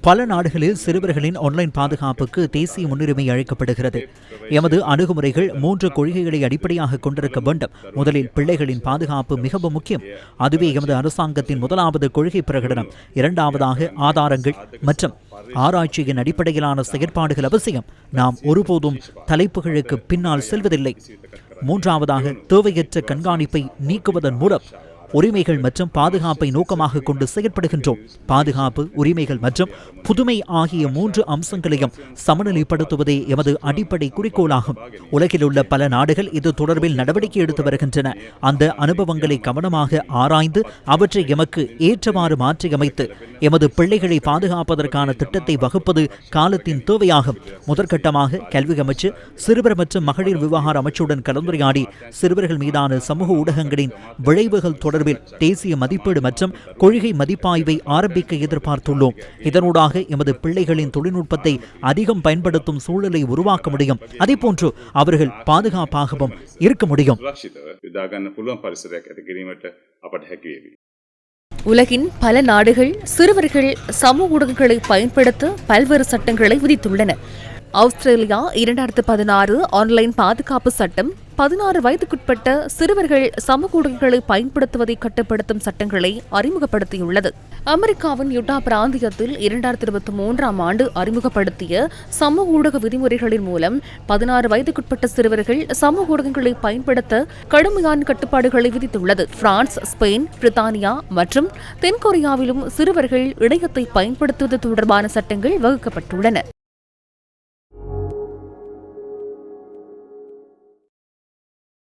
பல நாடுகளில் சிறுவர்களின் ஆன்லைன் பாதுகாப்புக்கு தேசிய முன்னுரிமை அளிக்கப்படுகிறது. எமது அணுகுமுறைகள் மூன்று கொள்கைகளை அடிப்படையாக கொண்டிருக்க வேண்டும். முதலில் பிள்ளைகளின் பாதுகாப்பு மிகவும் முக்கியம். அதுவே எமது அரசாங்கத்தின் முதலாவது கொள்கை பிரகடனம். இரண்டாவதாக ஆதாரங்கள் மற்றும் ஆராய்ச்சியின் அடிப்படையிலான செயற்பாடுகள் அவசியம். நாம் ஒருபோதும் தலைப்புகளுக்கு பின்னால் செல்வதில்லை. மூன்றாவதாக தேவையற்ற கண்காணிப்பை நீக்குவதன் மூலம் உரிமைகள் மற்றும் பாதுகாப்பை நோக்கமாக கொண்டு செயற்படுகின்றோம். பாதுகாப்பு உரிமைகள் மற்றும் புதுமை ஆகிய மூன்று அம்சங்களையும் சமநிலைப்படுத்துவதே எமது அடிப்படை குறிக்கோளாகும். உலகில் உள்ள பல நாடுகள் இது தொடர்பில் நடவடிக்கை எடுத்து வருகின்றன. அந்த அனுபவங்களை கவனமாக ஆராய்ந்து அவற்றை எமக்கு ஏற்றவாறு மாற்றியமைத்து எமது பிள்ளைகளை பாதுகாப்பதற்கான திட்டத்தை வகுப்பது காலத்தின் தேவையாகும். முதற்கட்டமாக கல்வி அமைச்சு சிறுவர் மற்றும் மகளிர் விவகார அமைச்சுடன் கலந்துரையாடி சிறுவர்கள் மீதான சமூக ஊடகங்களின் விளைவுகள் தொடர் தொடர்பில் தேசிய மதிப்பீடு மற்றும் கொள்கை மதிப்பாய்வை ஆரம்பிக்க எதிர்பார்த்துள்ளோம். இதனூடாக எமது பிள்ளைகளின் தொழில்நுட்பத்தை அதிகம் பயன்படுத்தும் சூழலை உருவாக்க முடியும். அதே போன்று அவர்கள் பாதுகாப்பாகவும் இருக்க முடியும். உலகின் பல நாடுகள் சிறுவர்கள் சமூக ஊடகங்களை பயன்படுத்த பல்வேறு சட்டங்களை விதித்துள்ளன. ஆஸ்திரேலியா இரண்டாயிரத்து பதினாறு ஆன்லைன் பாதுகாப்பு சட்டம் பதினாறு வயதுக்குட்பட்ட சிறுவர்கள் சமூக ஊடகங்களை பயன்படுத்துவதை கட்டுப்படுத்தும் சட்டங்களை அறிமுகப்படுத்தியுள்ளது. அமெரிக்காவின் யுட்டா பிராந்தியத்தில் இரண்டாயிரத்தி இருபத்தி மூன்றாம் ஆண்டு அறிமுகப்படுத்திய சமூக ஊடக விதிமுறைகளின் மூலம் பதினாறு வயதுக்குட்பட்ட சிறுவர்கள் சமூக ஊடகங்களை பயன்படுத்த கடுமையான கட்டுப்பாடுகளை விதித்துள்ளது. பிரான்ஸ் ஸ்பெயின் பிரித்தானியா மற்றும் தென்கொரியாவிலும் சிறுவர்கள் இணையத்தை பயன்படுத்துவது தொடர்பான சட்டங்கள் வகுக்கப்பட்டுள்ளன.